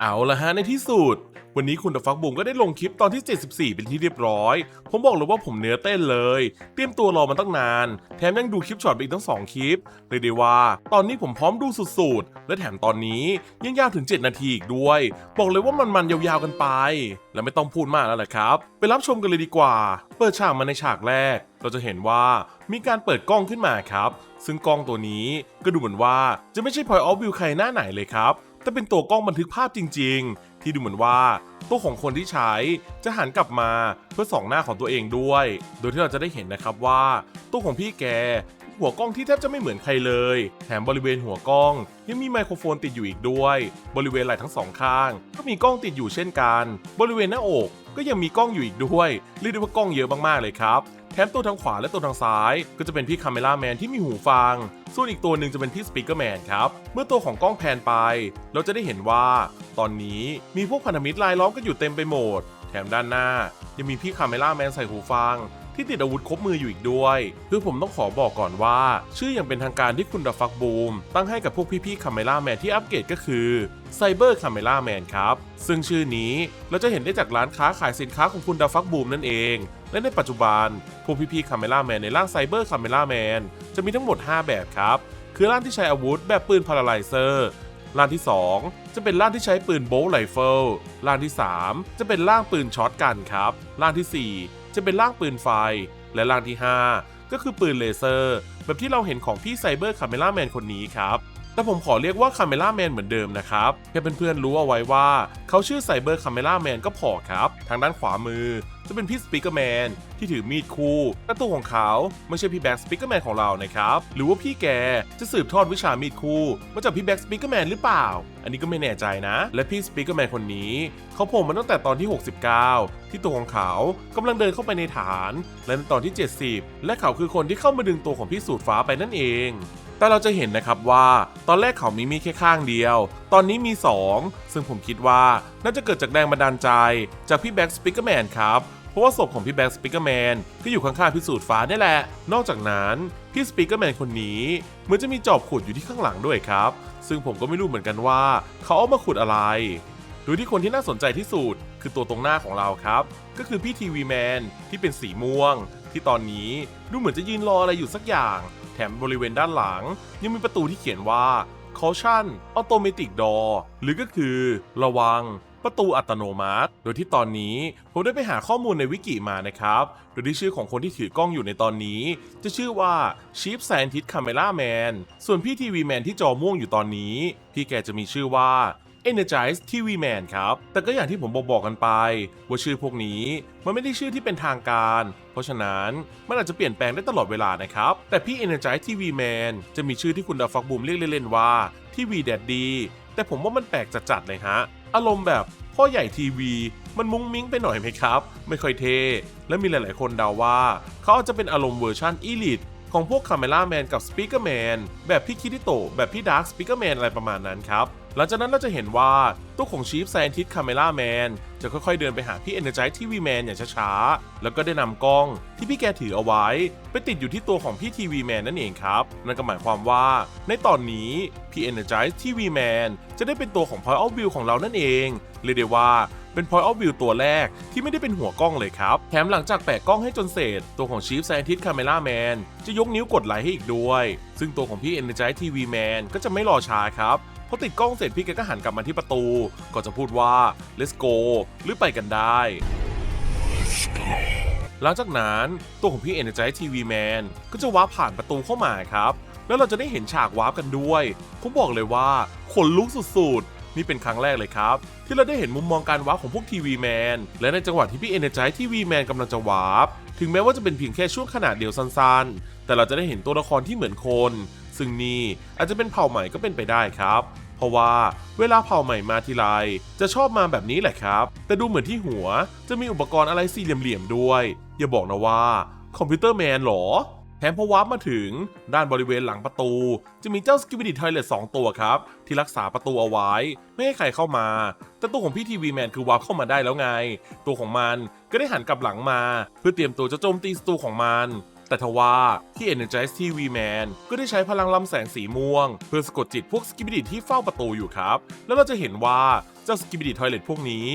เอาละฮะในที่สุด วันนี้คุณตะฟักบุ๋มก็ได้ลงคลิปตอนที่ 74 เป็นที่เรียบร้อย ผมบอกเลยว่าผมเนื้อเต้นเลย เตรียมตัวรอมาตั้งนาน แถมยังดูคลิปช็อตไปอีกทั้ง 2 คลิปเลยได้ว่า ตอนนี้ผมพร้อมดูสุดๆ และแถมตอนนี้ยังยาวถึง 7 นาทีอีกด้วย บอกเลยว่ามันมันๆยาวๆกันไป และไม่ต้องพูดมากแล้วแหละครับ ไปรับชมกันเลยดีกว่า เปิดฉากมาในฉากแรก เราจะเห็นว่ามีการเปิดกล้องขึ้นมาครับ ซึ่งกล้องตัวนี้ก็ดูเหมือนว่าจะไม่ใช่ point of view ใครหน้าไหนเลยครับ แต่เป็นตัวกล้องบันทึกภาพจริง ๆ ที่ดูเหมือนว่าตัวของคนที่ใช้จะหันกลับมาเพื่อส่องหน้าของตัวเองด้วย โดยที่เราจะได้เห็นนะครับว่าตัวของพี่แก หัวกล้องที่แทบจะไม่เหมือนใครเลย แถมบริเวณหัวกล้อง ยังมีไมโครโฟนติดอยู่อีกด้วย บริเวณไหล่ทั้งสองข้าง ก็มีกล้องติดอยู่เช่นกัน บริเวณหน้าอกก็ยังมีกล้องอยู่อีกด้วยเรียกได้ว่ากล้องเยอะมากๆเลยครับแถมตัวทางขวาและตัวทางซ้าย ก็จะเป็นพี่คาเมล่าแมนที่มีหูฟัง ส่วนอีกตัวหนึ่งจะเป็นพี่สปีกเกอร์แมนครับ เมื่อตัวของกล้องแพนไป เราจะได้เห็นว่า ตอนนี้มีพวกพันธมิตรลายล้อมกันอยู่เต็มไปหมด แถมด้านหน้า ยังมีพี่คาเมล่าแมนใส่หูฟัง ที่ติดอาวุธครบมืออยู่อีกด้วยคือผมต้องขอบอกก่อนว่า ชื่ออย่างเป็นทางการที่คุณดัฟักบูม ตั้งให้กับพวกพี่ๆคาเมล่าแมนที่อัปเกรดก็คือไซเบอร์คาเมล่าแมนครับ ซึ่งชื่อนี้เราจะเห็นได้จากร้านค้าขายสินค้าของคุณดัฟักบูมนั่นเอง และในปัจจุบัน พวกพี่ๆคาเมล่าแมนในร่างไซเบอร์คาเมล่าแมนจะมีทั้งหมด 5 แบบครับ คือร่างที่ใช้อาวุธแบบปืนพาราไลเซอร์ร่างที่ 2 จะเป็นร่างที่ใช้ปืนโบลต์ไรเฟิลร่างที่ 3 จะเป็นร่างปืนช็อตกันครับ ร่างทีสี่4 จะเป็นร่างปืนไฟ และร่างที่ 5 ก็คือปืนเลเซอร์ แบบที่เราเห็นของพี่ไซเบอร์คาเมล่าแมนคนนี้ครับ แต่ผมขอเรียกว่าคาเมล่าแมนเหมือนเดิมนะครับแค่เพื่อนๆรู้เอาไว้ว่า เขาชื่อไซเบอร์คาเมล่าแมนก็พอครับ ทางด้านขวามือจะเป็นพี่สปีกเกอร์แมนที่ถือมีดคู่และตัวของเขาไม่ใช่พี่แบ็กสปีกเกอร์แมนของเรานะครับ หรือว่าพี่แกจะสืบทอดวิชามีดคู่มาจากพี่แบ็กสปีกเกอร์แมนหรือเปล่า อันนี้ก็ไม่แน่ใจนะ และพี่สปีกเกอร์แมนคนนี้ เขาโผล่มาตั้งแต่ตอนที่ 69 ที่ตัวของเขากำลังเดินเข้าไปในฐาน และในตอนที่ 70 และเขาคือคนที่เข้ามาดึงตัวของพี่สูตรฟ้าไปนั่นเอง แต่เราจะเห็นนะครับว่าตอนแรกเขามีมีดแค่ข้างเดียว ตอนนี้มี 2 ซึ่งผมคิดว่าน่าจะเกิดจากแรงบันดาลใจ จากพี่แบ็กสปิกเกอร์แมนครับเพราะว่าศพของพี่แบ็กสปิกเกอร์แมนก็อยู่ข้างๆพิสูจน์ฟ้านี่แหละ นอกจากนั้นพี่สปิกเกอร์แมนคนนี้เหมือนจะมีจอบขุดอยู่ที่ข้างหลังด้วยครับ ซึ่งผมก็ไม่รู้เหมือนกันว่า เขาเอามาขุดอะไรโดยที่คนที่น่าสนใจที่สุดคือตัวตรงหน้าของเราครับ ก็คือพี่ทีวีแมนที่เป็นสีม่วง ที่ตอนนี้ดูเหมือนจะยืนรออะไรอยู่สักอย่าง แถมบริเวณด้านหลัง ยังมีประตูที่เขียนว่า caution automatic door หรือก็คือ ระวัง ประตูอัตโนมัติ โดยที่ตอนนี้ผมได้ไปหาข้อมูลในวิกิมานะครับ โดยที่ชื่อของคนที่ถือกล้องอยู่ในตอนนี้ จะชื่อว่า Chief Scientist Camera Man ส่วนพี่ทีวีแมนที่จอม่วงอยู่ตอนนี้ พี่แกจะมีชื่อว่า Energize TV Man ครับ แต่ก็อย่างที่ผมบอกบอกกันไป ว่าชื่อพวกนี้มันไม่ได้ชื่อที่เป็นทางการ เพราะฉะนั้นมันอาจจะเปลี่ยนแปลงได้ตลอดเวลานะครับ แต่พี่ Energize TV Man จะมีชื่อที่คุณดาฟักบูมเรียกเล่นๆว่า TV Daddy แต่ผมว่ามันแปลกจัดๆเลยฮะ อารมณ์แบบพ่อใหญ่ทีวี มันมุ้งมิ้งไปหน่อยไหมครับ ไม่ค่อยเท่และมีหลายๆคนเดาว่า เขาอาจจะเป็นอารมณ์เวอร์ชันอีลิท ของพวกคาเมล่าแมนกับสปีกเกอร์แมนแบบพี่คิริโตแบบพี่ดาร์คสปีกเกอร์แมนอะไรประมาณนั้นครับ หลังจากนั้นเราจะเห็นว่าตัวของชีฟ s ซนทิ s คาเมล่าแมนจะค่อยๆเดินไปหาพี่ Energize TV Man อย่างช้าๆ แล้วก็ได้นำกล้องที่พี่แกถือเอาไว้ ไปติดอยู่ที่ตัวของพี่ทีวีแมนนั่นเองครับ นั่นก็หมายความว่าในตอนนี้พี่ Energize TV Man จะได้เป็นตัวของ Point of View ของเรานั่นเองเรียกได้ว่า เป็น Point of View ตัวแรกที่ไม่ได้เป็นหัวกล้องเลยครับ แถมหลังจากแปะกล้องให้จนเสร็จ ตัวของ Chief Scientist Camera Man จะยกนิ้วกดไลค์ให้อีกด้วย ซึ่งตัวของพี่ Energize TV Man ก็จะไม่รอช้าครับพอติดกล้องเสร็จพี่แกก็หันกลับมาที่ประตู ก็จะพูดว่า let's go หรือไปกันได้หลังจากนั้นตัวของพี่ Energize TV Man ก็จะวาร์ปผ่านประตูเข้ามาครับ แล้วเราจะได้เห็นฉากวาร์ปกันด้วย ผมบอกเลยว่าขนลุกสุดๆ นี่เป็นครั้งแรกเลยครับ ที่เราได้เห็นมุมมองการวาร์ปของพวกทีวีแมนและในจังหวะที่พี่ Energize TV Man กำลังจะวาร์ปถึงแม้ว่าจะเป็นเพียงแค่ช่วงขนาดเดียวสั้นๆ แต่เราจะได้เห็นตัวละครที่เหมือนคน ซึ่งนี่อาจจะเป็นเผ่าใหม่ก็เป็นไปได้ครับเพราะว่าเวลาเผ่าใหม่มาทีไรจะชอบมาแบบนี้แหละครับ แต่ดูเหมือนที่หัวจะมีอุปกรณ์อะไรสี่เหลี่ยมๆด้วย อย่าบอกนะว่าคอมพิวเตอร์แมนหรอ แถมพอวาร์ปมาถึงด้านบริเวณหลังประตู จะมีเจ้าสกิบิดิทอยเลตสองตัวครับ ที่รักษาประตูเอาไว้ ไม่ให้ใครเข้ามา แต่ตัวของพี่ทีวีแมนคือวาร์ปเข้ามาได้แล้วไง ตัวของมันก็ได้หันกลับหลังมา เพื่อเตรียมตัวจะโจมตีศัตรูของมันแต่ทว่าที่ Energize TV Man ก็ได้ใช้พลังลำแสงสีม่วง เพื่อสะกดจิตพวกสกิบิดิที่เฝ้าประตูอยู่ครับ แล้วเราจะเห็นว่า เจ้าสกิบิดิทอยเลตพวกนี้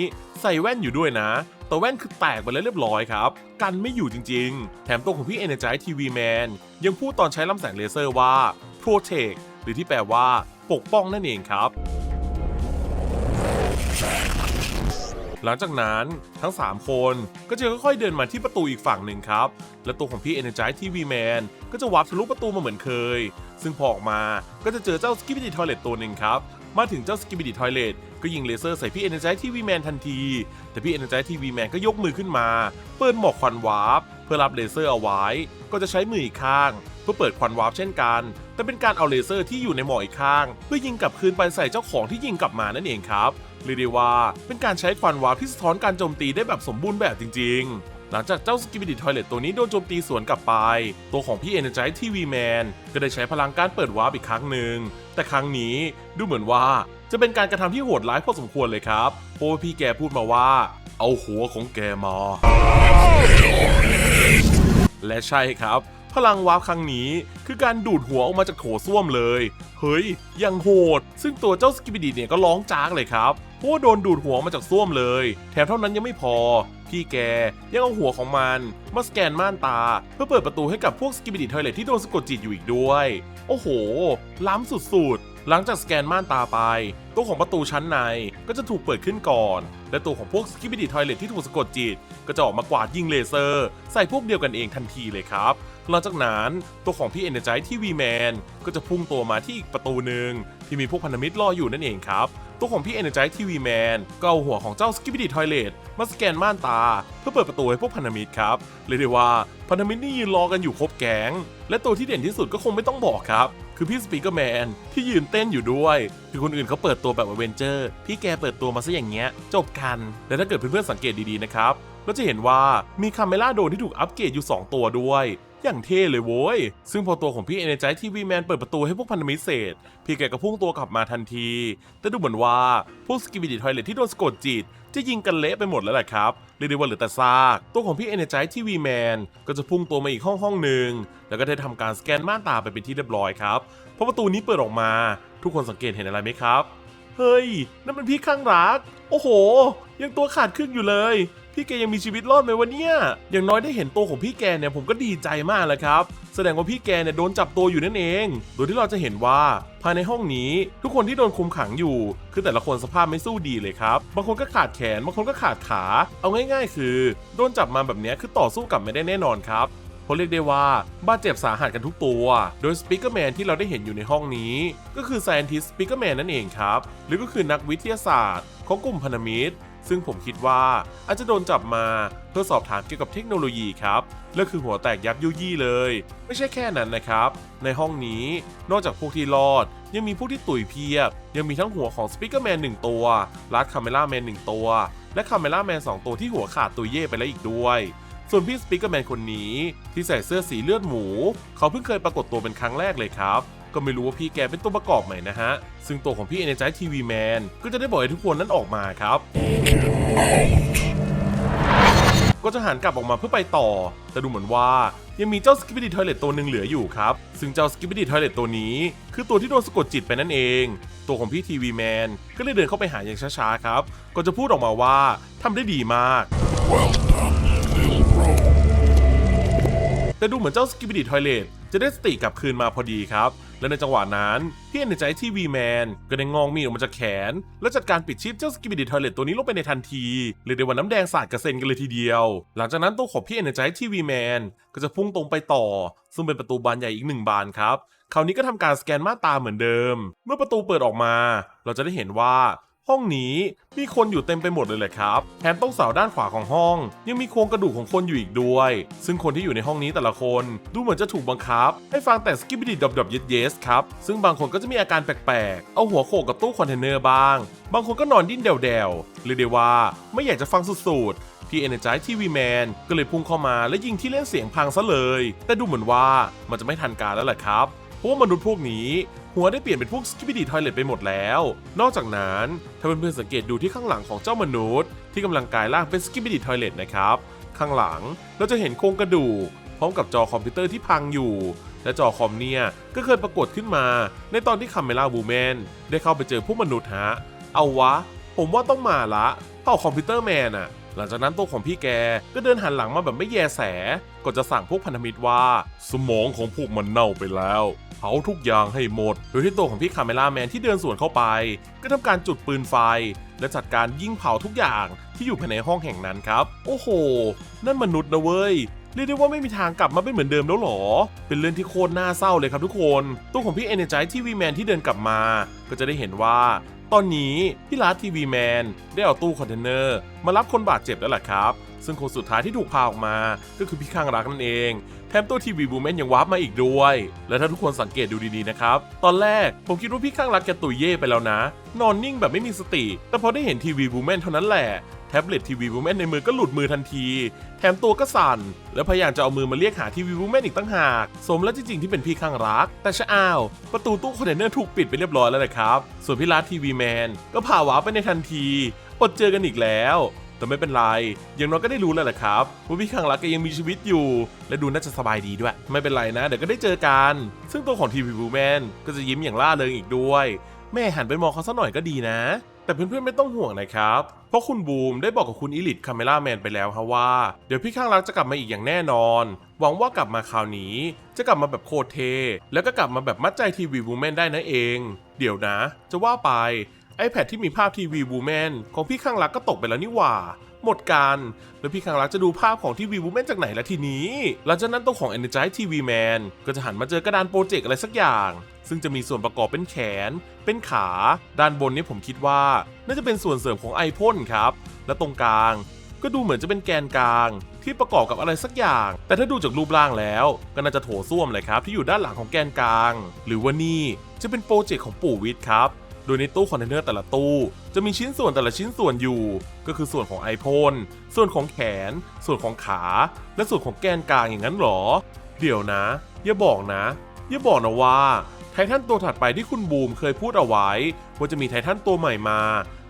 ใส่แว่นอยู่ด้วยนะ แต่แว่นคือแตกไปแล้วเรียบร้อยครับ กันไม่อยู่จริง ๆ แถมตัวของพี่ Energize TV Man ยังพูดตอนใช้ลำแสงเลเซอร์ว่า Protect หรือที่แปลว่า ปกป้องนั่นเองครับ หลังจากนั้นทั้ง 3 คนก็จะค่อยๆเดินมาที่ประตูอีกฝั่งหนึ่งครับ และตัวของพี่ Energize TV Man ก็จะวับทะลุประตูมาเหมือนเคย ซึ่งพอออกมาก็จะเจอเจ้า Skibidi Toilet ตัวหนึ่งครับ มาถึงเจ้า Skibidi Toilet ก็ยิงเลเซอร์ใส่พี่ Energize TV Man ทันที แต่พี่ Energize TV Man ก็ยกมือขึ้นมา เปิดหมอกควันวาร์ปเพื่อรับเลเซอร์เอาไว้ ก็จะใช้มืออีกข้าง เพื่อเปิดควันวาร์ปเช่นกัน แต่เป็นการเอาเลเซอร์ที่อยู่ในหมอกอีกข้าง เพื่อยิงกลับคืนไปใส่เจ้าของที่ยิงกลับมานั่นเองครับเรียกได้ว่าเป็นการใช้ควันวาร์ปที่สะท้อนการโจมตีได้แบบสมบูรณ์แบบจริง ๆ หลังจากเจ้าสกิบิดิทอยเลตตัวนี้โดนโจมตีสวนกลับไป ตัวของพี่ Energize TV Man ก็ได้ใช้พลังการเปิดวาร์ปอีกครั้งหนึ่ง แต่ครั้งนี้ดูเหมือนว่าจะเป็นการกระทำที่โหดร้ายพอสมควรเลยครับเพราะว่าพี่แกพูดมาว่า เอาหัวของแกมา และใช่ครับ พลังวาร์ปครั้งนี้คือการดูดหัวออกมาจากโถส้วมเลย เฮ้ยยังโหด ซึ่งตัวเจ้าสกิบิดีเนี่ยก็ร้องจากเลยครับ เพราะว่าโดนดูดหัวมาจากส้วมเลย แถมเท่านั้นยังไม่พอ พี่แกยังเอาหัวของมัน มาสแกนม่านตา เพื่อเปิดประตูให้กับพวกสกิบิดีทอยเลทที่โดนสะกดจิตอยู่อีกด้วย โอ้โห ล้ำสุดๆ หลังจากสแกนม่านตาไป ตัวของประตูชั้นในก็จะถูกเปิดขึ้นก่อน และตัวของพวกสกิบิดีทอยเลทที่ถูกสะกดจิต ก็จะออกมากวาดยิงเลเซอร์ ใส่พวกเดียวกันเองทันทีเลยครับหลังจากนั้นตัวของพี่ Energize TV Man ก็จะพุ่งตัวมาที่อีกประตูหนึ่งที่มีพวกพันธมิตรรออยู่นั่นเองครับ ตัวของพี่ Energize TV Man ก็เอาหัวของเจ้า Skibidi Toilet มาสแกนม่านตา เพื่อเปิดประตูให้พวกพันธมิตรครับเรียกได้ว่าพันธมิตรนี่ยืนรอกันอยู่ครบแก๊งและตัวที่เด่นที่สุดก็คงไม่ต้องบอกครับ คือพี่สปีกเกอร์แมนที่ยืนเต้นอยู่ด้วยคือคนอื่นเขาเปิดตัวแบบอเวนเจอร์พี่แกเปิดตัวมาซะอย่างเงี้ย จบกัน และถ้าเกิดเพื่อนๆสังเกตดีๆนะครับก็จะเห็นว่ามีคาเมล่าโดนที่ถูกอัปเกรดอยู่ 2 ตัวด้วย อย่างเท่เลยโว้ย ซึ่งพอตัวของพี่ Energize TV Man เปิดประตูให้พวกพันธมิตรเสร็จ พี่แกก็พุ่งตัวกลับมาทันที แต่ดูเหมือนว่า พวกสกิบิดิทอยเลทที่โดนสะกดจิต จะยิงกันเละไปหมดแล้วแหละครับ เรียกได้ว่าเหลือแต่ซาก ตัวของพี่ Energize TV Man ก็จะพุ่งตัวมาอีกห้องห้องหนึ่ง แล้วก็ได้ทำการสแกนม่านตาไปเป็นที่เรียบร้อยครับ พอประตูนี้เปิดออกมา ทุกคนสังเกตเห็นอะไรไหมครับ เฮ้ย นั่นมันพี่ข้างรัก โอ้โห ยังตัวขาดครึ่งอยู่เลย พี่แกยังมีชีวิตรอดไหมวะเนี่ยอย่างน้อยได้เห็นตัวของพี่แกเนี่ยผมก็ดีใจมากแล้วครับ แสดงว่าพี่แกเนี่ยโดนจับตัวอยู่นั่นเอง โดยที่เราจะเห็นว่า ภายในห้องนี้ ทุกคนที่โดนคุมขังอยู่ คือแต่ละคนสภาพไม่สู้ดีเลยครับ บางคนก็ขาดแขน บางคนก็ขาดขา เอาง่าย ๆ คือ โดนจับมาแบบนี้คือต่อสู้กลับไม่ได้แน่นอนครับ ราะเรียกได้ว่าบาดเจ็บสาหัสกันทุกตัว โดยสปิเกอร์แมนที่เราได้เห็นอยู่ในห้องนี้ ก็คือ Scientist Speaker Man นั่นเองครับ หรือก็คือนักวิทยาศาสตร์ของกลุ่มพันธมิตรซึ่งผมคิดว่าอาจจะโดนจับมาเพื่อสอบถามเกี่ยวกับเทคโนโลยีครับและคือหัวแตกยับยุยี่เลย ไม่ใช่แค่นั้นนะครับ ในห้องนี้นอกจากพวกที่รอด ยังมีพวกที่ตุยเพียบ ยังมีทั้งหัวของสปิเกอร์แมนหนึ่งตัวลัดคาเมล่าแมนหนึ่งตัว และคาเมล่าแมนสองตัวที่หัวขาดตุยเย่ไปแล้วอีกด้วย ส่วนพี่สปิเกอร์แมนคนนี้ที่ใส่เสื้อสีเลือดหมู เขาเพิ่งเคยปรากฏตัวเป็นครั้งแรกเลยครับ ก็ไม่รู้ว่าพี่แกเป็นตัวประกอบใหม่นะฮะ ซึ่งตัวของพี่ Energize TV Man ก็จะได้บอกให้ทุกคนนั้นออกมาครับ ก็จะหันกลับออกมาเพื่อไปต่อ แต่ดูเหมือนว่ายังมีเจ้า Skibidi Toilet ตัวหนึ่งเหลืออยู่ครับ ซึ่งเจ้า Skibidi Toilet ตัวนี้ คือตัวที่โดนสะกดจิตไปนั่นเอง ตัวของพี่ทีวีแมนก็เลยเดินเข้าไปหาอย่างช้าๆครับ ก็จะพูดออกมาว่าทำได้ดีมาก แต่ดูเหมือนเจ้าสกิบิดิทอยเลตจะได้สติกลับคืนมาพอดีครับ และในจังหวะนั้นพี่เอ็นใจทีวีแมนก็ได้งองมีดออกมาจากแขน และจัดการปิดชีพเจ้าสกิบิดิทอยเลตตัวนี้ลงไปในทันทีเรียกได้ว่าน้ำแดงสาดกระเซ็นกันเลยทีเดียว หลังจากนั้นตัวของพี่เอ็นใจทีวีแมนก็จะพุ่งตรงไปต่อ ซึ่งเป็นประตูบานใหญ่อีกหนึ่งบานครับคราวนี้ก็ทำการสแกนม่านตาเหมือนเดิม เมื่อประตูเปิดออกมา เราจะได้เห็นว่า ห้องนี้มีคนอยู่เต็มไปหมดเลยแหละครับแถมต้องเสาด้านขวาของห้อง ยังมีโครงกระดูกของคนอยู่อีกด้วย ซึ่งคนที่อยู่ในห้องนี้แต่ละคนดูเหมือนจะถูกบังคับ ให้ฟังแต่สกิบดิดดับๆเยสเยสครับ ซึ่งบางคนก็จะมีอาการแปลกๆ เอาหัวโขกกับตู้คอนเทนเนอร์บ้าง บางคนก็นอนดิ้นเดวๆเรียกได้ว่าไม่อยากจะฟังสุดๆพี่ Energize TV Man ก็เลยพุ่งเข้ามาและยิงที่เล่นเสียงพังซะเลย แต่ดูเหมือนว่ามันจะไม่ทันการแล้วแหละครับ เพราะว่ามนุษย์พวกนี้ หัวได้เปลี่ยนเป็นพวกสกิบิดีทอยเลตไปหมดแล้ว นอกจากนั้นถ้าเพื่อนๆสังเกตดูที่ข้างหลังของเจ้ามนุษย์ ที่กำลังกลายร่างเป็นสกิบิดีทอยเลตนะครับข้างหลังเราจะเห็นโครงกระดูกร้อมกับจอคอมพิวเตอร์ที่พังอยู่ และจอคอมเนี่ยก็เคยปรากฏขึ้นมา ในตอนที่คาเมล่าบูแมนได้เข้าไปเจอพวกมนุษย์ฮะเอาวะ ผมว่าต้องมาละเผ่าคอมพิวเตอร์แมนอะ หลังจากนั้นตัวของพี่แกก็เดินหันหลังมาแบบไม่แยแส ก็จะสั่งพวกพันธมิตรว่า สมองของพวกมันเน่าไปแล้วเผาทุกอย่างให้หมด โดยที่ตัวของพี่คาเมล่าแมนที่เดินสวนเข้าไป ก็ทำการจุดปืนไฟ และจัดการยิงเผาทุกอย่างที่อยู่ภายในห้องแห่งนั้นครับ โอ้โห นั่นมนุษย์นะเว้ยเรียกได้ว่าไม่มีทางกลับมาเป็นเหมือนเดิมแล้วหรอ เป็นเรื่องที่โคตรน่าเศร้าเลยครับทุกคน ตัวของพี่เอเนจายทีวีแมนที่เดินกลับมา ก็จะได้เห็นว่า ตอนนี้พี่ลาทีวีแมนได้เอาตู้คอนเทนเนอร์มารับคนบาดเจ็บแล้วล่ะครับ ซึ่งคนสุดท้ายที่ถูกพาออกมา ก็คือพี่ข้างรักนั่นเองแถมตัวทีวีบูแมนยังวาร์ปมาอีกด้วย และถ้าทุกคนสังเกตดูดีๆนะครับ ตอนแรกผมคิดว่าพี่ข้างรักแกตุยเย่ไปแล้วนะ นอนนิ่งแบบไม่มีสติ แต่พอได้เห็นทีวีบูแมนเท่านั้นแหละ แท็บเล็ตทีวีบูแมนในมือก็หลุดมือทันที แถมตัวก็สั่น แล้วพยายามจะเอามือมาเรียกหาทีวีบูแมนอีกตั้งหาก สมแล้วจริงๆที่เป็นพี่ข้างรัก แต่ชะอ้าว ประตูตู้คอนเทนเนอร์ถูกปิดไปเรียบร้อยแล้วนะครับ ส่วนพี่รัฐทีวีแมนก็พาวาไปในทันทีอดเจอกันอีกแล้วแต่ไม่เป็นไร อย่างน้อยก็ได้รู้แล้วแหละครับว่าพี่ข้างรักแกยังมีชีวิตอยู่ และดูน่าจะสบายดีด้วย ไม่เป็นไรนะ เดี๋ยวก็ได้เจอกัน ซึ่งตัวของทีวีบูแมนก็จะยิ้มอย่างล่าเริงอีกด้วย แม่หันไปมองเขาสักหน่อยก็ดีนะ แต่เพื่อนๆไม่ต้องห่วงนะครับ เพราะคุณบูมได้บอกกับคุณอิลิทคาเมล่าแมนไปแล้วครับว่า เดี๋ยวพี่ข้างรักจะกลับมาอีกอย่างแน่นอน หวังว่ากลับมาคราวนี้ จะกลับมาแบบโคตรเท แล้วก็กลับมาแบบมัดใจทีวีบูแมนได้นะเอง เดี๋ยวนะ จะว่าไป iPad ที่มีภาพทีวีบูแมนของพี่ข้างรักก็ตกไปแล้วนี่หว่า หมดกัน แล้วพี่ข้งรักจะดูภาพของทีวีบูแมนจากไหนละทีนี้ หลังจากนั้นตัวของ Energize TV Man ก็จะหันมาเจอกระดานโปรเจกต์อะไรสักอย่าง ซึ่งจะมีส่วนประกอบเป็นแขน เป็นขา ด้านบนนี้ผมคิดว่า น่าจะเป็นส่วนเสริมของไอพ่นครับ และตรงกลางก็ดูเหมือนจะเป็นแกนกลาง ที่ประกอบกับอะไรสักอย่าง แต่ถ้าดูจากรูปร่างแล้ว ก็น่าจะโถส้วมเลยครับ ที่อยู่ด้านหลังของแกนกลาง หรือว่านี่จะเป็นโปรเจกต์ของปู่วิทย์ครับ ดยในตู้คอนเทนเนอร์แต่ละตู้ จะมีชิ้นส่วนแต่ละชิ้นส่วนอยู่ ก็คือส่วนของไอพ่นส่วนของแขน ส่วนของขา และส่วนของแกนกลางอย่างนั้นหรอ เดี๋ยวนะ อย่าบอกนะ อย่าบอกนะว่าไททันตัวถัดไปที่คุณบูมเคยพูดเอาไว้ ว่าจะมีไททันตัวใหม่มา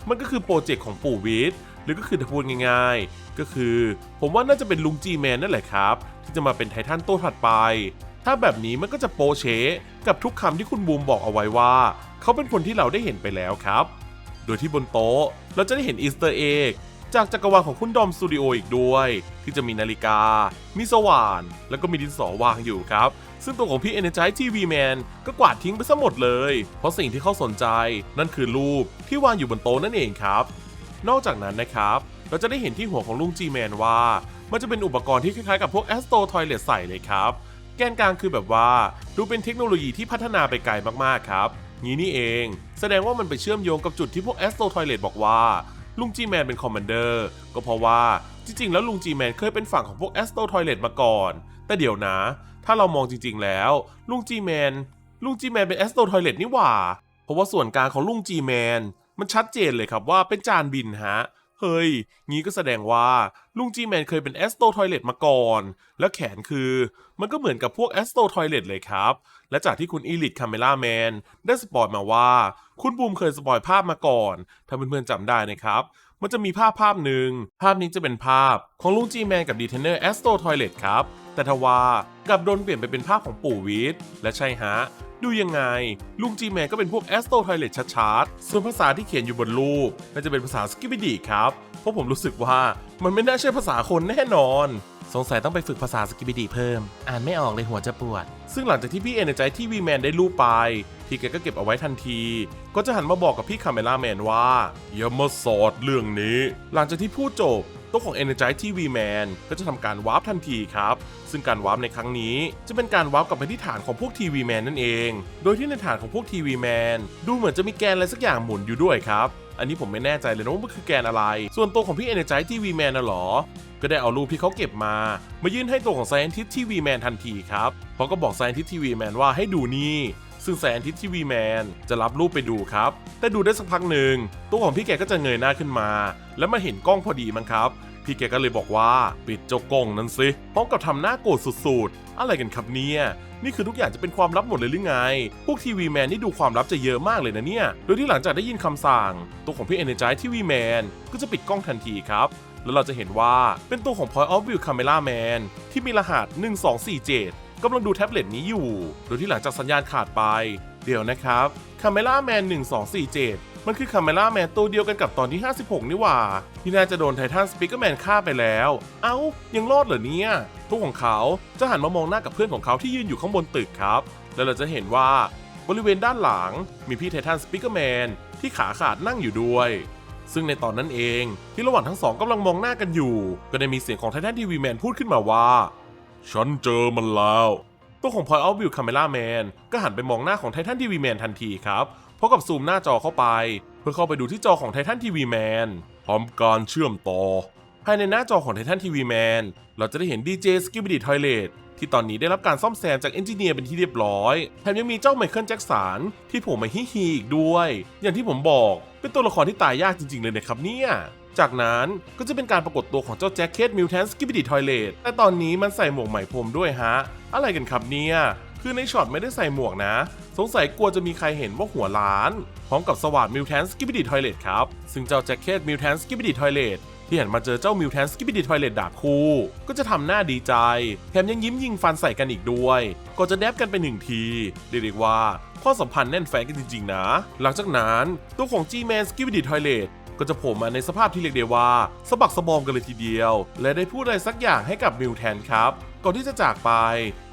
มันก็คือโปรเจกต์ของปู่วิทย์หรือก็คือถ้าพูดง่ายๆ ก็คือ ผมว่าน่าจะเป็นลุงจีแมนนั่นแหละครับ ที่จะมาเป็นไททันตัวถัดไป ถ้าแบบนี้มันก็จะโปเชะกับทุกคำที่คุณบูมบอกเอาไว้ว่า เขาเป็นคนที่เราได้เห็นไปแล้วครับ โดยที่บนโต๊ะเราจะได้เห็นอีสเตอร์เอ็กจากจักรวาลของคุณดอมสตูดิโออีกด้วย ที่จะมีนาฬิกา มีสว่าน แล้วก็มีดินสอวางอยู่ครับ ซึ่งตัวของพี่ Energize TV Man ก็กวาดทิ้งไปซะหมดเลย เพราะสิ่งที่เขาสนใจนั่นคือรูปที่วางอยู่บนโต๊ะนั่นเองครับ นอกจากนั้นนะครับ เราจะได้เห็นที่หัวของลุง G-Man ว่า มันจะเป็นอุปกรณ์ที่คล้ายๆกับพวก Astro Toilet ใส่เลยครับ แกนกลางคือแบบว่า ดูเป็นเทคโนโลยีที่พัฒนาไปไกลมากๆครับงี้นี่เอง แสดงว่ามันไปเชื่อมโยงกับจุดที่พวก Astro Toilet บอกว่า ลุง G-Man เป็นคอมมานเดอร์ก็เพราะว่าจริงๆ แล้วลุง G-Man เคยเป็นฝั่งของพวก Astro Toilet มาก่อน แต่เดี๋ยวนะ ถ้าเรามองจริงๆแล้ว ลุง G-Man ลุง G-Man เป็น Astro Toilet นี่หว่า เพราะว่าส่วนกลางของลุง G-Man มันชัดเจนเลยครับว่าเป็นจานบินฮะ เฮ้ย งี้ก็แสดงว่าลุงจีแมนเคยเป็นแอสโตทอยเลตมาก่อน และแขนคือ มันก็เหมือนกับพวกแอสโตทอยเลตเลยครับ และจากที่คุณอีลิทคาเมล่าแมนได้สปอยมาว่า คุณบูมเคยสปอยภาพมาก่อน ถ้าเพื่อนๆจำได้นะครับ มันจะมีภาพภาพหนึ่ง ภาพนี้จะเป็นภาพของลุงจีแมนกับดีเทนเนอร์แอสโตทอยเลตครับ แต่ทว่า กลับโดนเปลี่ยนไปเป็นภาพของปู่วิทย์และใช่ฮะ ดูยังไง ลุง G-Man ก็เป็นพวก Astro Toilet ชัดๆ ส่วนภาษาที่เขียนอยู่บนรูปน่าจะเป็นภาษาสกิบิดีครับ เพราะผมรู้สึกว่ามันไม่น่าใช่ภาษาคนแน่นอนสงสัยต้องไปฝึกภาษาสกิบิดีเพิ่ม อ่านไม่ออกเลยหัวจะปวด ซึ่งหลังจากที่พี่เอเนจที่วีแมนได้รูปไป พี่แกก็เก็บเอาไว้ทันที ก็จะหันมาบอกกับพี่คาเมล่าแมนว่า อย่ามาสอดเรื่องนี้ หลังจากที่พูดจบ ตัวของ Energize TV Man ก็จะทำการวาร์ปทันทีครับ ซึ่งการวาร์ปในครั้งนี้ จะเป็นการวาร์ปกลับไปที่ฐานของพวก TV Man นั่นเอง โดยที่ในฐานของพวก TV Man ดูเหมือนจะมีแกนอะไรสักอย่างหมุนอยู่ด้วยครับ อันนี้ผมไม่แน่ใจเลยนะว่ามันคือแกนอะไร ส่วนตัวของพี่ Energize TV Man น่ะหรอ ก็ได้เอารูปที่เขาเก็บมา มายื่นให้ตัวของ Scientist TV Man ทันทีครับเขาก็บอก Scientist TV Man ว่าให้ดูนี่ซึ่งแซนทิสทีวีแมนจะรับรูปไปดูครับ แต่ดูได้สักพักหนึ่งตัวของพี่แกก็จะเงยหน้าขึ้นมา แล้วมาเห็นกล้องพอดีมั้งครับ พี่แกก็เลยบอกว่าปิดเจ้ากล้องนั้นสิพร้อมกับทำหน้าโกรธสุดๆ อะไรกันครับเนี่ยนี่คือทุกอย่างจะเป็นความลับหมดเลยหรือไง พวกทีวีแมนนี่ดูความลับจะเยอะมากเลยนะเนี่ย โดยที่หลังจากได้ยินคำสั่ง ตัวของพี่เอเนจายทีวีแมนก็จะปิดกล้องทันทีครับ แล้วเราจะเห็นว่าเป็นตัวของ Point of View Camera Man ที่มีรหัส 1247กำลังดูแท็บเล็ตนี้อยู่ โดยที่หลังจากสัญญาณขาดไป เดี๋ยวนะครับ Camera Man 1247 มันคือ Camera Man ตัวเดียวกันกับตอนที่ 56 นี่หว่า ที่น่าจะโดนไททันสปีกเกอร์แมนฆ่าไปแล้ว เอ้า ยังรอดเหรอเนี่ยตัวของเขาจะหันมามองหน้ากับเพื่อนของเขาที่ยืนอยู่ข้างบนตึกครับ แล้วเราจะเห็นว่าบริเวณด้านหลังมีพี่ไททันสปีกเกอร์แมนที่ขาขาดนั่งอยู่ด้วย ซึ่งในตอนนั้นเองที่ระหว่างทั้งสองกำลังมองหน้ากันอยู่ ก็ได้มีเสียงของไททันทีวีแมนพูดขึ้นมาว่า ฉันเจอมันแล้วตัวของ Point of View Camera Man ก็หันไปมองหน้าของไททันทีวีแมนทันทีครับ ร้อมกับซูมหน้าจอเข้าไป เพื่อเข้าไปดูที่จอของไททันทีวีแมนพร้อมการเชื่อมต่อ ภายในหน้าจอของไททันทีวีแมนเราจะได้เห็น DJ s k i b b d y Toilet ที่ตอนนี้ได้รับการซ่อมแซมจากเอนจิเนียร์เป็นที่เรียบร้อย แถมยังมีเจ้าไมเคิลแจ็คสันที่ผล่มาฮิฮีอีกด้วย อย่างที่ผมบอกเป็นตัวละครที่ตายยากจริง ๆ เลยนะครับเนี่ย จากนั้นก็จะเป็นการปรากฏตัวของเจ้าแจ็คเก็ตมิวแทนสกิบบิดีทอยเลตแต่ตอนนี้มันใส่หมวกไหมพรมด้วยฮะ อะไรกันครับเนี่ย คือในช็อตไม่ได้ใส่หมวกนะ สงสัยกลัวจะมีใครเห็นว่าหัวล้าน พร้อมกับสวัสดมิวแทนสกิบบิดีทอยเลตครับ ซึ่งเจ้าแจ็คเก็ตมิวแทนสกิบบิดีทอยเลตที่หันมาเจอเจ้ามิวแทนสกิบบิดีทอยเลตดาบคู่ ก็จะทำหน้าดีใจ แถมยังยิ้มยิงฟันใส่กันอีกด้วย ก็จะแดบกันไปหนึ่งทีเรียกว่าความสัมพันธ์แน่นแฟนกันจริง ๆ นะ หลังจากนั้นตัวของ G-Man s k i b b d y Toilet ก็จะโผล่มาในสภาพที่เรียกได้ว่าสะบักสะบอมกันเลยทีเดียว และได้พูดอะไรสักอย่างให้กับมิวแทนครับ ก่อนที่จะจากไป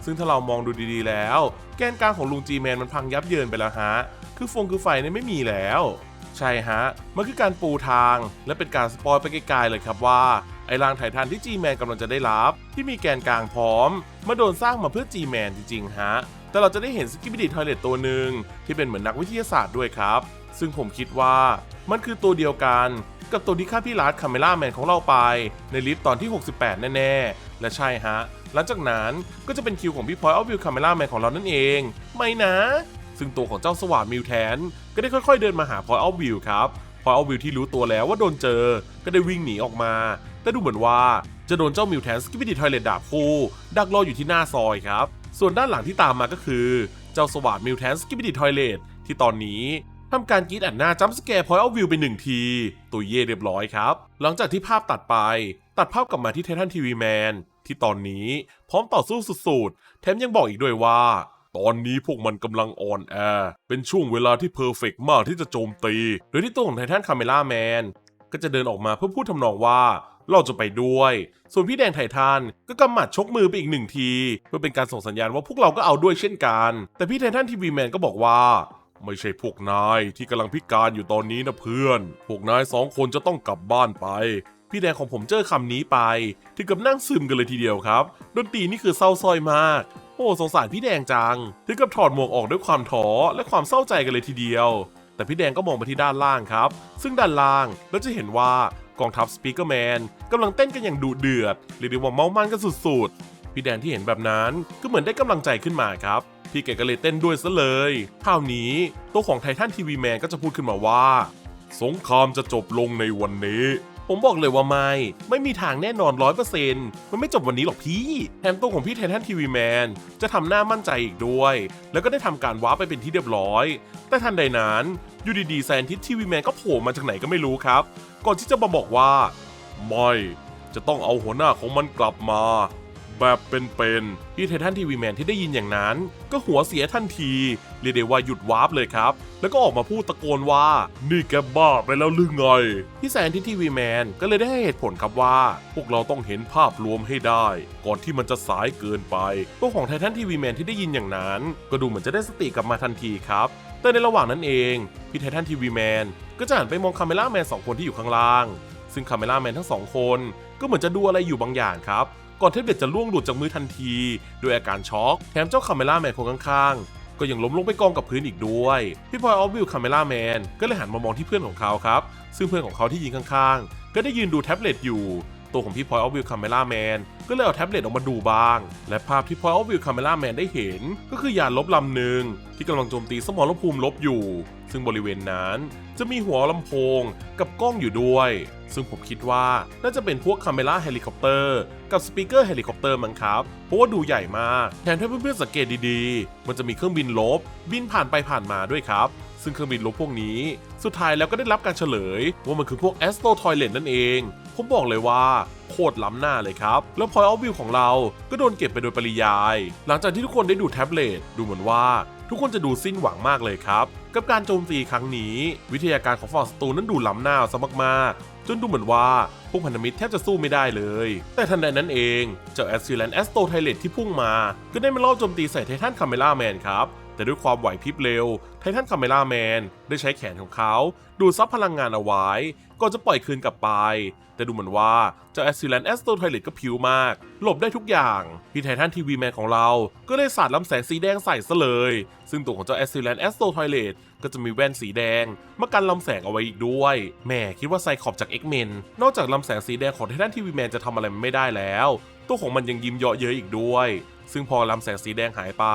ซึ่งถ้าเรามองดูดีๆแล้ว แกนกลางของลุงจีแมนมันพังยับเยินไปแล้วฮะ คือฟงคือไฟเนี่ยไม่มีแล้ว ใช่ฮะ มันคือการปูทาง และเป็นการสปอยไปไกลๆเลยครับว่าไอ้ร่างไททันที่ G-Man กำลังจะได้รับ ที่มีแกนกลางพร้อม มาโดนสร้างมาเพื่อ G-Man จริงๆฮะ แต่เราจะได้เห็นสกิบิดีทอยเลตตัวหนึ่งที่เป็นเหมือนนักวิทยาศาสตร์ด้วยครับ ซึ่งผมคิดว่ามันคือตัวเดียวกัน กับตัวที่ฆ่าพี่ลาร์ดคาเมล่าแมนของเราไป ในลิฟต์ตอนที่ 68 แน่ๆ และใช่ฮะ หลังจากนั้นก็จะเป็นคิวของพี่พอยออฟวิวคาเมล่าแมนของเรานั่นเอง ไม่นะ ซึ่งตัวของเจ้าสว่ามิวแทน ก็ได้ค่อยๆเดินมาหาพอยออฟวิวครับพอยออฟวิวที่รู้ตัวแล้วว่าโดนเจอ ก็ได้วิ่งหนีออกมา แต่ดูเหมือนว่าจะโดนเจ้ามิวแทนสกิปปี้ดีทอยเลตดาบคู่ดักรออยู่ที่หน้าซอยครับ ส่วนด้านหลังที่ตามมาก็คือ เจ้าสว่ามิวแทนสกิปปี้ดีทอยเลตที่ตอนนี้ทำการกีดอัดหน้าจัมป์สแกร์พอยต์ออฟวิวไปหนึ่งที ตัวเย่เรียบร้อยครับ หลังจากที่ภาพตัดไป ตัดภาพกลับมาที่ไททันทีวีแมน ที่ตอนนี้พร้อมต่อสู้สุดๆ แถมยังบอกอีกด้วยว่า ตอนนี้พวกมันกำลังอ่อนแอ เป็นช่วงเวลาที่เพอร์เฟกมากที่จะโจมตี โดยที่ตัวของไททันคาเมล่าแมนก็จะเดินออกมาเพื่อพูดทำนองว่าเราจะไปด้วย ส่วนพี่แดงไททันก็กำหมัดชกมือไปอีกหนึ่งที เพื่อเป็นการส่งสัญญาณว่าพวกเราก็เอาด้วยเช่นกัน แต่พี่ไททันทีวีแมนก็บอกว่า ไม่ใช่พวกนายที่กำลังพิการอยู่ตอนนี้นะเพื่อน พวกนายสองคนจะต้องกลับบ้านไป พี่แดงของผมเจอคำนี้ไป ถึงกับนั่งซึมกันเลยทีเดียวครับ ดนตรีนี่คือเศร้าส้อยมาก โอ้สงสารพี่แดงจัง ถึงกับถอดหมวกออกด้วยความท้อและความเศร้าใจกันเลยทีเดียว แต่พี่แดงก็มองไปที่ด้านล่างครับ ซึ่งด้านล่างเราจะเห็นว่ากองทัพสปีกเกอร์แมนกำลังเต้นกันอย่างดุเดือดเรียกได้ว่าเมามันกันสุดๆ พี่แดงที่เห็นแบบนั้นก็เหมือนได้กำลังใจขึ้นมาครับ พี่แกก็เลยเต้นด้วยซะเลยคราวนี้ตัวของไททันทีวีแมนก็จะพูดขึ้นมาว่า สงครามจะจบลงในวันนี้ ผมบอกเลยว่าไม่ ไม่มีทางแน่นอนร้อยเปอร์เซ็นต์มันไม่จบวันนี้หรอกพี่ แถมตัวของพี่ไททันทีวีแมนจะทำหน้ามั่นใจอีกด้วย แล้วก็ได้ทำการว้าไปเป็นที่เรียบร้อย แต่ทันใดนั้นอยูดีๆแซนทิสทีวีแมนก็โผล่มาจากไหนก็ไม่รู้ครับ ก่อนที่จะมาบอกว่า ไม่ จะต้องเอาหัวหน้าของมันกลับมา แบบเป็นๆพี่ไททันทีวีแมนที่ได้ยินอย่างนั้น ก็หัวเสียทันที เรียกได้ว่าหยุดวาร์ปเลยครับ แล้วก็ออกมาพูดตะโกนว่า นี่แกบ้าไปแล้วหรือไงพี่แซนที่ทีวีแมนก็เลยได้ให้เหตุผลครับว่า พวกเราต้องเห็นภาพรวมให้ได้ ก่อนที่มันจะสายเกินไปตัวของไททันทีวีแมนที่ได้ยินอย่างนั้น ก็ดูเหมือนจะได้สติกลับมาทันทีครับ แต่ในระหว่างนั้นเองพี่ไททันทีวีแมนก็จะหันไปมองคาเมล่าแมนสองคนที่อยู่ข้างล่าง ซึ่งคาเมล่าแมนทั้งสองคนก็เหมือนจะดูอะไรอยู่บางอย่างครับ ก่อนเทปเด็ดจะล่วงหลุดจากมือทันทีด้วยอาการช็อก แถมเจ้าคาเมล่าแมนคนข้างๆ ก็ยังล้มลงไปกองกับพื้นอีกด้วย พี่พลอยออฟวิลคาเมล่าแมนก็เลยหันมามองที่เพื่อนของเขาครับ ซึ่งเพื่อนของเขาที่ยืนข้างๆ ก็ได้ยืนดูแท็บเล็ตอยู่ ตัวของพี่พอยออฟวิวคาเมล่าแมนก็เลยเอาแท็บเล็ตออกมาดูบ้าง และภาพที่พอยออฟวิวคาเมล่าแมนได้เห็น ก็คือยานลบลำหนึ่งที่กำลังโจมตีสมรภูมิลบอยู่ ซึ่งบริเวณนั้นจะมีหัวลำโพงกับกล้องอยู่ด้วย ซึ่งผมคิดว่าน่าจะเป็นพวกคาเมล่าเฮลิคอปเตอร์กับสปีกเกอร์เฮลิคอปเตอร์มั้งครับ เพราะว่าดูใหญ่มากแถมถ้าเพื่อนๆสังเกตดีๆ มันจะมีเครื่องบินลบ บินผ่านไปผ่านมาด้วยครับ ซึ่งเครื่องบินลบพวกนี้ สุดท้ายแล้วก็ได้รับการเฉลย ว่ามันคือพวก Astro Toilet นั่นเอง ผมบอกเลยว่าโคตรล้ำหน้าเลยครับ แล้ว Point of View ของเราก็โดนเก็บไปโดยปริยาย หลังจากที่ทุกคนได้ดูแท็บเล็ตดูเหมือนว่าทุกคนจะดูสิ้นหวังมากเลยครับ กับการโจมตีครั้งนี้ วิทยาการของฝั่งศัตรูนั้นดูล้ำหน้าซะมากๆ จนดูเหมือนว่าพวกพันธมิตรแทบจะสู้ไม่ได้เลย แต่ทันใดนั้นเอง เจ้าแอสซิแลนแอสโตไทเลตที่พุ่งมา ก็ได้มาลอบโจมตีใส่ไททันคาเมล่าแมนครับ แต่ด้วยความไหวพริบเร็ว ไททันคาเมล่าแมนได้ใช้แขนของเขา ดูดซับพลังงานเอาไว้ก่อนจะปล่อยคืนกลับไป แต่ดูเหมือนว่าเจ้าแอสซิแลนแอสโตไทเลตก็ผิวมาก หลบได้ทุกอย่างพี่ไททันทีวีแมนของเรา ก็ได้สาดลำแสงสีแดงใส่ซะเลย ซึ่งตัวของเจ้าแอสซิแลนแอสโตไทเลตก็จะมีแว่นสีแดงมากันลำแสงเอาไว้อีกด้วยแม่คิดว่าไซคอบจาก X-Men นอกจากลำแสงสีแดงของไททันทีวีแมนจะทำอะไรไม่ได้แล้ว ตัวของมันยังยิ้มเยาะเย้ยอีกด้วย ซึ่งพอลำแสงสีแดงหายไป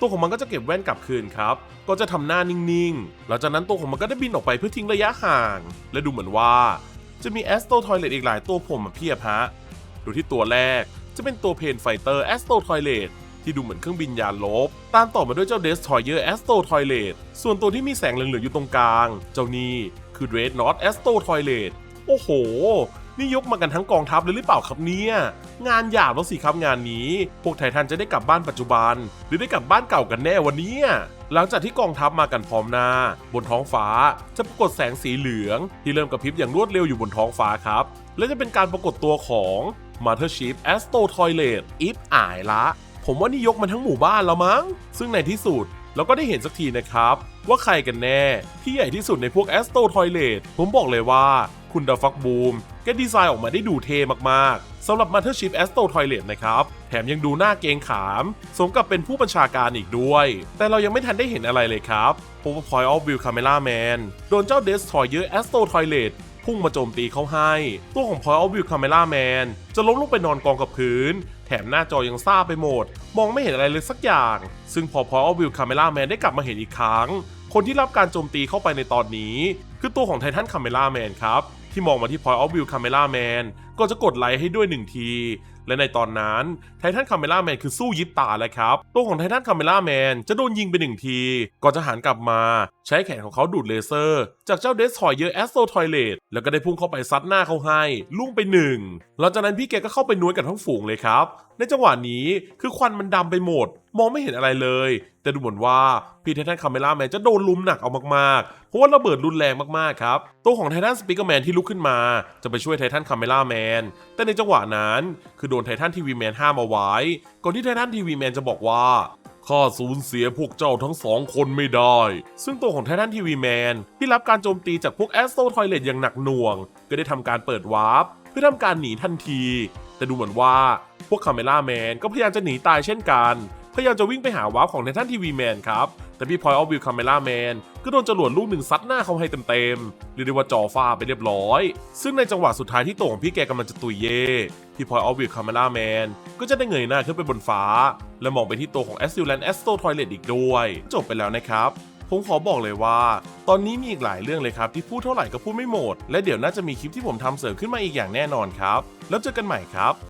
ตัวของมันก็จะเก็บแว่นกลับคืนครับ ก็จะทำหน้านิ่งๆ หลังจากนั้นตัวของมันก็ได้บินออกไปเพื่อทิ้งระยะห่าง และดูเหมือนว่า จะมีแอสโตทอยเลตอีกหลายตัวผมมาเพียบฮะ ดูที่ตัวแรกจะเป็นตัวเพนไฟเตอร์แอสโตทอยเลตที่ดูเหมือนเครื่องบินยานลบ ตามต่อมาด้วยเจ้าเดสทอยเยอร์แอสโตทอยเลตส่วนตัวที่มีแสงเหลืองๆอยู่ตรงกลาง เจ้านี่คือเดรดนอตแอสโตทอยเลตโอ้โห นี่ยกมากันทั้งกองทัพเลยหรือเปล่าครับเนี่ย งานหยาบแล้วสิครับงานนี้ พวกไททันจะได้กลับบ้านปัจจุบัน หรือได้กลับบ้านเก่ากันแน่วันนี้หลังจากที่กองทัพมากันพร้อมหน้า บนท้องฟ้าจะปรากฏแสงสีเหลือง ที่เริ่มกระพริบอย่างรวดเร็วอยู่บนท้องฟ้าครับ และจะเป็นการปรากฏตัวของ Mothership Astro Toilet อิฟอายละ ผมว่านี่ยกมันทั้งหมู่บ้านแล้วมั้ง ซึ่งในที่สุดเราก็ได้เห็นสักทีนะครับ ว่าใครกันแน่ที่ใหญ่ที่สุดในพวก Astro Toilet ผมบอกเลยว่า คุณดาฟักบูม กดีไซน์ออกมาได้ดูเท่มากๆสำหรับ Mothership Astro Toilet นะครับ แถมยังดูหน้าเกงขาม สมกับเป็นผู้บัญชาการอีกด้วย แต่เรายังไม่ทันได้เห็นอะไรเลยครับเพราะว่า Point of View Camera Man โดนเจ้า Destroyer Astro Toilet พุ่งมาโจมตีเขาให้ ตัวของ Point of View Camera Man จะล้มลงไปนอนกองกับพื้น แถมหน้าจอยังซ่าไปหมด มองไม่เห็นอะไรเลยสักอย่าง ซึ่งพอ Point of View Camera Man ได้กลับมาเห็นอีกครั้ง คนที่รับการโจมตีเข้าไปในตอนนี้ คือตัวของ Titan Camera Man ครับ ที่มองมาที่ Point of View Camera Man ก็จะกดไลค์ให้ด้วยหนึ่งที และในตอนนั้นไททันคาเมล่าแมนคือสู้ยิบตาเลยครับ ตัวของไททันคาเมล่าแมนจะโดนยิงไปหนึ่งทีก่อนจะหันกลับมาใช้แขนของเขาดูดเลเซอร์ จากเจ้าเดสทอยเยอร์แอสโตทอยเลตแล้วก็ได้พุ่งเข้าไปซัดหน้าเขาให้ลุ่งไปหนึ่งหลังจากนั้นพี่แกก็เข้าไปนวดกับทั้งฝูงเลยครับในจังหวะนี้คือควันมันดำไปหมด มองไม่เห็นอะไรเลย แต่ดูเหมือนว่าพี่ไททันคาเมล่าแมนจะโดนลุมหนักเอามากๆ เพราะว่าระเบิดรุนแรงมากๆครับ ตัวของไททันสปีกเกอร์แมนที่ลุกขึ้นมา จะไปช่วยไททันคาเมล่าแมนแต่ในจังหวะนั้น คือโดนไททันทีวีแมนห้ามเอาไว้ ก่อนที่ไททันทีวีแมนจะบอกว่าข้าสูญเสียพวกเจ้าทั้งสองคนไม่ได้ ซึ่งตัวของไททันทีวีแมนที่รับการโจมตีจากพวกแอสโตทอยเลตอย่างหนักหน่วง ก็ได้ทำการเปิดวาร์ปเพื่อทำการหนีทันที แต่ดูเหมือนว่าพวกคาเมล่าแมนก็พยายามจะหนีตายเช่นกัน พยายามจะวิ่งไปหาวาร์ปของไททันทีวีแมนครับ แต่พี่พอยออฟวิวคาเมล่าแมนก็โดนจรวดลูกหนึ่งซัดหน้าเขาให้เต็มๆเรียกได้ว่าจอฟ้าไปเรียบร้อย ซึ่งในจังหวะสุดท้ายที่ตัวของพี่แกกำลังจะตุยเย่พี่พอยออฟวิวคาเมล่าแมนก็จะได้เงยหน้าขึ้นไปบนฟ้า และมองไปที่ตัวของแอสซิลแลนแอสโตทอยเลตอีกด้วย จบไปแล้วนะครับ ผมขอบอกเลยว่า ตอนนี้มีอีกหลายเรื่องเลยครับที่พูดเท่าไหร่ก็พูดไม่หมด และเดี๋ยวน่าจะมีคลิปที่ผมทำเสริมขึ้นมาอีกอย่างแน่นอนครับ แล้วเจอกันใหม่ครับ